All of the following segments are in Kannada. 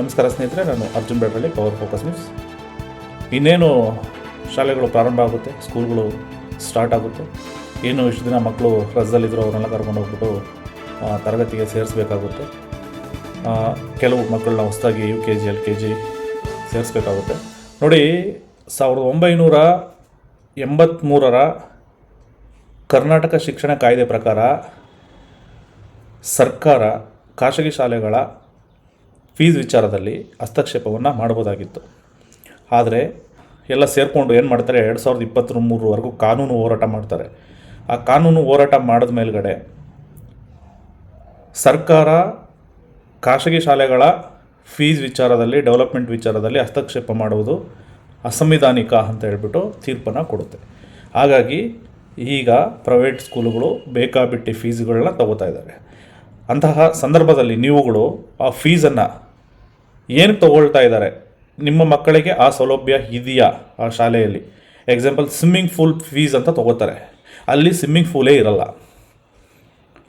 ನಮಸ್ಕಾರ ಸ್ನೇಹಿತರೆ, ನಾನು Arjun Belavalli power focus news ಇನ್ನೇನು ಶಾಲೆಗಳು ಪ್ರಾರಂಭ ಆಗುತ್ತೆ ಸ್ಕೂಲ್ಗಳು ಸ್ಟಾರ್ಟ್ ಆಗುತ್ತೆ, ಏನು ಇಷ್ಟು ದಿನ ಮಕ್ಕಳು ರಜದಲ್ಲಿದ್ದರೂ ಅವ್ರನ್ನೆಲ್ಲ ಕರ್ಕೊಂಡು ಹೋಗ್ಬಿಟ್ಟು ತರಗತಿಗೆ ಸೇರಿಸ್ಬೇಕಾಗುತ್ತೆ. ಕೆಲವು ಮಕ್ಕಳನ್ನ ಹೊಸದಾಗಿ U K G L K G ಸೇರಿಸ್ಬೇಕಾಗುತ್ತೆ. ನೋಡಿ, ಸಾವಿರದ ಒಂಬೈನೂರ ಎಂಬತ್ತ್ಮೂರರ ಕರ್ನಾಟಕ ಶಿಕ್ಷಣ ಕಾಯ್ದೆ ಪ್ರಕಾರ ಸರ್ಕಾರ ಖಾಸಗಿ ಶಾಲೆಗಳ ಫೀಸ್ ವಿಚಾರದಲ್ಲಿ ಹಸ್ತಕ್ಷೇಪವನ್ನು ಮಾಡ್ಬೋದಾಗಿತ್ತು. ಆದರೆ ಎಲ್ಲ ಸೇರಿಕೊಂಡು ಏನು ಮಾಡ್ತಾರೆ, ಎರಡು ಸಾವಿರದ ಇಪ್ಪತ್ತ್ಮೂರವರೆಗೂ ಮೂರವರೆಗೂ ಕಾನೂನು ಹೋರಾಟ ಮಾಡ್ತಾರೆ. ಆ ಕಾನೂನು ಹೋರಾಟ ಮಾಡಿದ ಮೇಲುಗಡೆ ಸರ್ಕಾರ ಖಾಸಗಿ ಶಾಲೆಗಳ ಫೀಸ್ ವಿಚಾರದಲ್ಲಿ, ಡೆವಲಪ್ಮೆಂಟ್ ವಿಚಾರದಲ್ಲಿ ಹಸ್ತಕ್ಷೇಪ ಮಾಡುವುದು ಅಸಂವಿಧಾನಿಕ ಅಂತ ಹೇಳ್ಬಿಟ್ಟು ತೀರ್ಪನ್ನು ಕೊಡುತ್ತೆ. ಹಾಗಾಗಿ ಈಗ ಪ್ರೈವೇಟ್ ಸ್ಕೂಲುಗಳು ಬೇಕಾಬಿಟ್ಟಿ ಫೀಸ್ಗಳನ್ನ ತಗೋತಾ ಇದ್ದಾರೆ ಅಂತಹ ಸಂದರ್ಭದಲ್ಲಿ ನೀವುಗಳು ಆ ಫೀಸನ್ನು ಏನು ತೊಗೊಳ್ತಾ ಇದ್ದಾರೆ ನಿಮ್ಮ ಮಕ್ಕಳಿಗೆ ಆ ಸೌಲಭ್ಯ ಇದೆಯಾ ಆ ಶಾಲೆಯಲ್ಲಿ? ಎಕ್ಸಾಂಪಲ್ ಸ್ವಿಮ್ಮಿಂಗ್ ಫೂಲ್ ಫೀಸ್ ಅಂತ ತಗೋತಾರೆ. ಅಲ್ಲಿ ಸ್ವಿಮ್ಮಿಂಗ್ ಫೂಲೇ ಇರಲ್ಲ.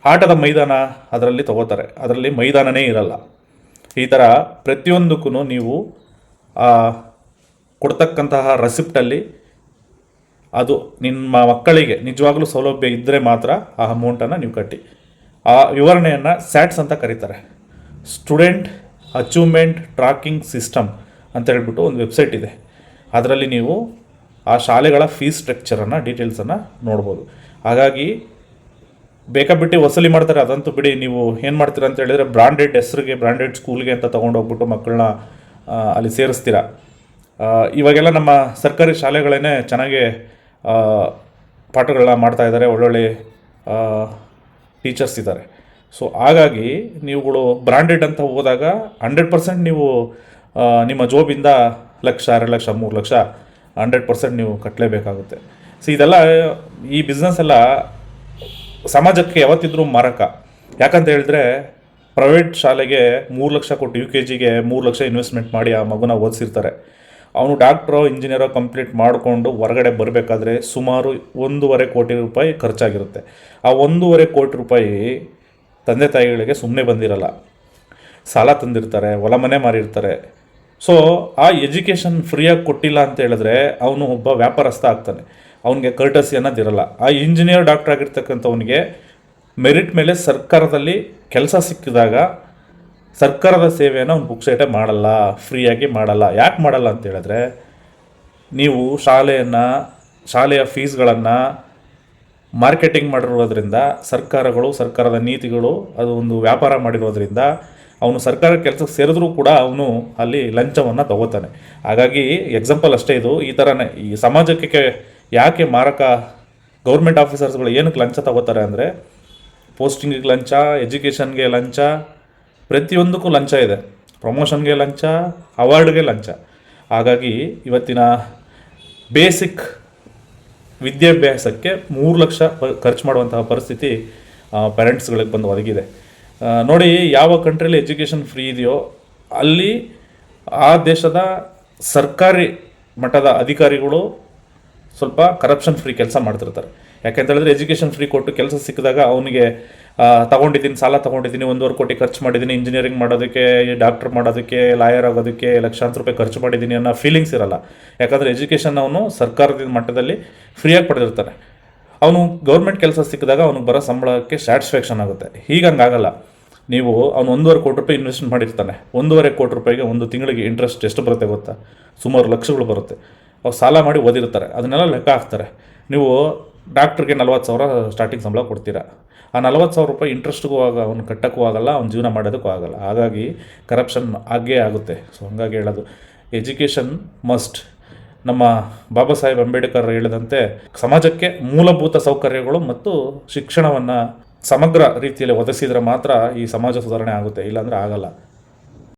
ಆಟದ ಮೈದಾನ ಅದರಲ್ಲಿ ತಗೋತಾರೆ. ಅದರಲ್ಲಿ ಮೈದಾನನೇ ಇರಲ್ಲ. ಈ ಥರ ಪ್ರತಿಯೊಂದಕ್ಕೂ ನೀವು ಕೊಡ್ತಕ್ಕಂತಹ ರೆಸಿಪ್ಟಲ್ಲಿ ಅದು ನಿಮ್ಮ ಮಕ್ಕಳಿಗೆ ನಿಜವಾಗ್ಲೂ ಸೌಲಭ್ಯ ಇದ್ದರೆ ಮಾತ್ರ ಆ ಅಮೌಂಟನ್ನು ನೀವು ಕಟ್ಟಿ. ಆ ವಿವರಣೆಯನ್ನು ಸ್ಯಾಟ್ಸ್ ಅಂತ ಕರೀತಾರೆ. ಸ್ಟೂಡೆಂಟ್ ಅಚೀವ್ಮೆಂಟ್ ಟ್ರ್ಯಾಕಿಂಗ್ ಸಿಸ್ಟಮ್ ಅಂತ ಹೇಳ್ಬಿಟ್ಟು ಒಂದು ವೆಬ್ಸೈಟ್ ಇದೆ. ಅದರಲ್ಲಿ ನೀವು ಆ ಶಾಲೆಗಳ ಫೀಸ್ ಸ್ಟ್ರಕ್ಚರನ್ನು ಡೀಟೇಲ್ಸನ್ನು ನೋಡ್ಬೋದು. ಹಾಗಾಗಿ ಬೇಕಾಬಿಟ್ಟು ವಸೂಲಿ ಮಾಡ್ತಾರೆ, ಅದಂತೂ ಬಿಡಿ. ನೀವು ಏನು ಮಾಡ್ತೀರಾ ಅಂತ ಹೇಳಿದರೆ ಬ್ರಾಂಡೆಡ್ ಹೆಸರಿಗೆ ಬ್ರಾಂಡೆಡ್ ಸ್ಕೂಲ್ಗೆ ಅಂತ ತೊಗೊಂಡೋಗ್ಬಿಟ್ಟು ಮಕ್ಕಳನ್ನ ಅಲ್ಲಿ ಸೇರಿಸ್ತೀರಾ. ಇವಾಗೆಲ್ಲ ನಮ್ಮ ಸರ್ಕಾರಿ ಶಾಲೆಗಳೇ ಚೆನ್ನಾಗಿ ಪಾಠಗಳನ್ನ ಮಾಡ್ತಾಯಿದ್ದಾರೆ ಒಳ್ಳೊಳ್ಳೆ ಟೀಚರ್ಸ್ ಇದ್ದಾರೆ. ಸೊ ಹಾಗಾಗಿ ನೀವುಗಳು ಬ್ರಾಂಡೆಡ್ ಅಂತ ಹೋದಾಗ ಹಂಡ್ರೆಡ್ ಪರ್ಸೆಂಟ್ ನೀವು ನಿಮ್ಮ ಜೋಬಿಂದ ಲಕ್ಷ ಎರಡು ಲಕ್ಷ, ಮೂರು ಲಕ್ಷ ಹಂಡ್ರೆಡ್ ಪರ್ಸೆಂಟ್ ನೀವು ಕಟ್ಟಲೇಬೇಕಾಗುತ್ತೆ ಸೊ ಇದೆಲ್ಲ, ಈ ಬಿಸ್ನೆಸ್ ಎಲ್ಲ ಸಮಾಜಕ್ಕೆ ಯಾವತ್ತಿದ್ರೂ ಮಾರಕ. ಯಾಕಂತ ಹೇಳಿದ್ರೆ ಪ್ರೈವೇಟ್ ಶಾಲೆಗೆ ಮೂರು ಲಕ್ಷ ಕೊಟ್ಟು ಯು ಕೆ ಜಿಗೆ ಮೂರು ಲಕ್ಷ ಇನ್ವೆಸ್ಟ್ಮೆಂಟ್ ಮಾಡಿ ಆ ಮಗುನ ಓದಿಸಿರ್ತಾರೆ. ಅವನು ಡಾಕ್ಟ್ರೋ ಇಂಜಿನಿಯರೋ ಕಂಪ್ಲೀಟ್ ಮಾಡಿಕೊಂಡು ಹೊರಗಡೆ ಬರಬೇಕಾದ್ರೆ ಸುಮಾರು ಒಂದೂವರೆ ಕೋಟಿ ರೂಪಾಯಿ ಖರ್ಚಾಗಿರುತ್ತೆ. ಆ ಒಂದೂವರೆ ಕೋಟಿ ರೂಪಾಯಿ ತಂದೆ ತಾಯಿಗಳಿಗೆ ಸುಮ್ಮನೆ ಬಂದಿರಲ್ಲ. ಸಾಲ ತಂದಿರ್ತಾರೆ, ಹೊಲ ಮನೆ ಮಾರಿರ್ತಾರೆ. ಸೊ ಆ ಎಜುಕೇಷನ್ ಫ್ರೀಯಾಗಿ ಕೊಟ್ಟಿಲ್ಲ ಅಂತ ಹೇಳಿದ್ರೆ ಅವನು ಒಬ್ಬ ವ್ಯಾಪಾರಸ್ಥ ಆಗ್ತಾನೆ. ಅವನಿಗೆ ಕರ್ಟಸಿ ಅನ್ನೋದಿರಲ್ಲ ಆ ಇಂಜಿನಿಯರ್ ಡಾಕ್ಟರ್ ಆಗಿರ್ತಕ್ಕಂಥವನಿಗೆ ಮೆರಿಟ್ ಮೇಲೆ ಸರ್ಕಾರದಲ್ಲಿ ಕೆಲಸ ಸಿಕ್ಕಿದಾಗ ಸರ್ಕಾರದ ಸೇವೆಯನ್ನು ಅವ್ನು ಪುಕ್ಸೇಟೆ ಮಾಡಲ್ಲ ಫ್ರೀಯಾಗಿ ಮಾಡಲ್ಲ. ಯಾಕೆ ಮಾಡಲ್ಲ ಅಂತ ಹೇಳಿದ್ರೆ, ನೀವು ಶಾಲೆಯನ್ನು, ಶಾಲೆಯ ಫೀಸ್ಗಳನ್ನು ಮಾರ್ಕೆಟಿಂಗ್ ಮಾಡಿರೋದ್ರಿಂದ ಸರ್ಕಾರಗಳು, ಸರ್ಕಾರದ ನೀತಿಗಳು, ಅದು ಒಂದು ವ್ಯಾಪಾರ ಮಾಡಿರೋದ್ರಿಂದ ಅವನು ಸರ್ಕಾರ ಕೆಲಸಕ್ಕೆ ಸೇರಿದ್ರೂ ಕೂಡ ಅವನು ಅಲ್ಲಿ ಲಂಚವನ್ನು ತಗೋತಾನೆ. ಹಾಗಾಗಿ ಎಕ್ಸಾಂಪಲ್ ಅಷ್ಟೇ ಇದು. ಈ ಥರನೇ ಈ ಸಮಾಜಕ್ಕೆ ಯಾಕೆ ಮಾರಕ ಗೌರ್ಮೆಂಟ್ ಆಫೀಸರ್ಸ್ಗಳು ಏನಕ್ಕೆ ಲಂಚ ತಗೋತಾರೆ ಅಂದರೆ ಪೋಸ್ಟಿಂಗಿಗೆ ಲಂಚ ಎಜುಕೇಷನ್ಗೆ ಲಂಚ, ಪ್ರತಿಯೊಂದಕ್ಕೂ ಲಂಚ ಇದೆ. ಪ್ರಮೋಷನ್ಗೆ ಲಂಚ ಅವಾರ್ಡ್ಗೆ ಲಂಚ. ಹಾಗಾಗಿ ಇವತ್ತಿನ ಬೇಸಿಕ್ ವಿದ್ಯಾಭ್ಯಾಸಕ್ಕೆ ಮೂರು ಲಕ್ಷ ಖರ್ಚು ಮಾಡುವಂತಹ ಪರಿಸ್ಥಿತಿ ಪೇರೆಂಟ್ಸ್ಗಳಿಗೆ ಬಂದು ಒದಗಿದೆ. ನೋಡಿ, ಯಾವ ಕಂಟ್ರಿಯಲ್ಲಿ ಎಜುಕೇಷನ್ ಫ್ರೀ ಇದೆಯೋ, ಅಲ್ಲಿ ಆ ದೇಶದ ಸರ್ಕಾರಿ ಮಟ್ಟದ ಅಧಿಕಾರಿಗಳು ಸ್ವಲ್ಪ ಕರಪ್ಷನ್ ಫ್ರೀ ಕೆಲಸ ಮಾಡ್ತಿರ್ತಾರೆ. ಯಾಕೆಂತ ಹೇಳಿದ್ರೆ ಎಜುಕೇಷನ್ ಫ್ರೀ ಕೊಟ್ಟು ಕೆಲಸ ಸಿಕ್ಕಿದಾಗ ಅವನಿಗೆ ತಗೊಂಡಿದ್ದೀನಿ, ಸಾಲ ತಗೊಂಡಿದ್ದೀನಿ, ಒಂದೂವರೆ ಕೋಟಿ ಖರ್ಚು ಮಾಡಿದ್ದೀನಿ ಇಂಜಿನಿಯರಿಂಗ್ ಮಾಡೋದಕ್ಕೆ ಡಾಕ್ಟರ್ ಮಾಡೋದಕ್ಕೆ ಲಾಯರ್ ಆಗೋದಕ್ಕೆ ಲಕ್ಷಾಂತರ ರೂಪಾಯಿ ಖರ್ಚು ಮಾಡಿದ್ದೀನಿ ಅನ್ನೋ ಫೀಲಿಂಗ್ಸ್ ಇರಲ್ಲ. ಯಾಕಂದರೆ ಎಜುಕೇಷನ್ ಅವನು ಸರ್ಕಾರದ ಮಟ್ಟದಲ್ಲಿ ಫ್ರೀಯಾಗಿ ಪಡೆದಿರ್ತಾನೆ. ಅವನು ಗೌರ್ಮೆಂಟ್ ಕೆಲಸ ಸಿಕ್ಕಿದಾಗ ಅವನಿಗೆ ಬರೋ ಸಂಬಳಕ್ಕೆ ಸ್ಯಾಟಿಸ್ಫ್ಯಾಕ್ಷನ್ ಆಗುತ್ತೆ. ಹೀಗಂಗಾಗಲ್ಲ. ನೀವು ಅವನು ಒಂದೂವರೆ ಕೋಟಿ ರೂಪಾಯಿ ಇನ್ವೆಸ್ಟ್ ಮಾಡಿರ್ತಾನೆ. ಒಂದೂವರೆ ಕೋಟಿ ರೂಪಾಯಿಗೆ ಒಂದು ತಿಂಗಳಿಗೆ ಇಂಟ್ರೆಸ್ಟ್ ಎಷ್ಟು ಬರುತ್ತೆ ಗೊತ್ತಾ? ಸುಮಾರು ಲಕ್ಷಗಳು ಬರುತ್ತೆ. ಅವ್ರು ಸಾಲ ಮಾಡಿ ಓದಿರ್ತಾರೆ. ಅದನ್ನೆಲ್ಲ ಲೆಕ್ಕ ಹಾಕ್ತಾರೆ. ನೀವು ಡಾಕ್ಟ್ರಿಗೆ ನಲ್ವತ್ತು ಸಾವಿರ ಸ್ಟಾರ್ಟಿಂಗ್ ಸಂಬಳ ಕೊಡ್ತೀರಾ? ಆ ನಲ್ವತ್ತು ಸಾವಿರ ರೂಪಾಯಿ ಇಂಟ್ರೆಸ್ಟ್ಗೂ ಆಗ ಅವ್ನು ಕಟ್ಟಕ್ಕೂ ಆಗಲ್ಲ, ಅವ್ನ ಜೀವನ ಮಾಡೋದಕ್ಕೂ ಆಗಲ್ಲ. ಹಾಗಾಗಿ ಕರಪ್ಷನ್ ಆಗೇ ಆಗುತ್ತೆ. ಸೊ ಹಂಗಾಗಿ ಹೇಳೋದು ಎಜುಕೇಷನ್ ಮಸ್ಟ್ ನಮ್ಮ ಬಾಬಾ ಸಾಹೇಬ್ ಅಂಬೇಡ್ಕರ್ ಹೇಳಿದಂತೆ, ಸಮಾಜಕ್ಕೆ ಮೂಲಭೂತ ಸೌಕರ್ಯಗಳು ಮತ್ತು ಶಿಕ್ಷಣವನ್ನು ಸಮಗ್ರ ರೀತಿಯಲ್ಲಿ ಒದಗಿಸಿದ್ರೆ ಮಾತ್ರ ಈ ಸಮಾಜ ಸುಧಾರಣೆ ಆಗುತ್ತೆ, ಇಲ್ಲಾಂದರೆ ಆಗಲ್ಲ.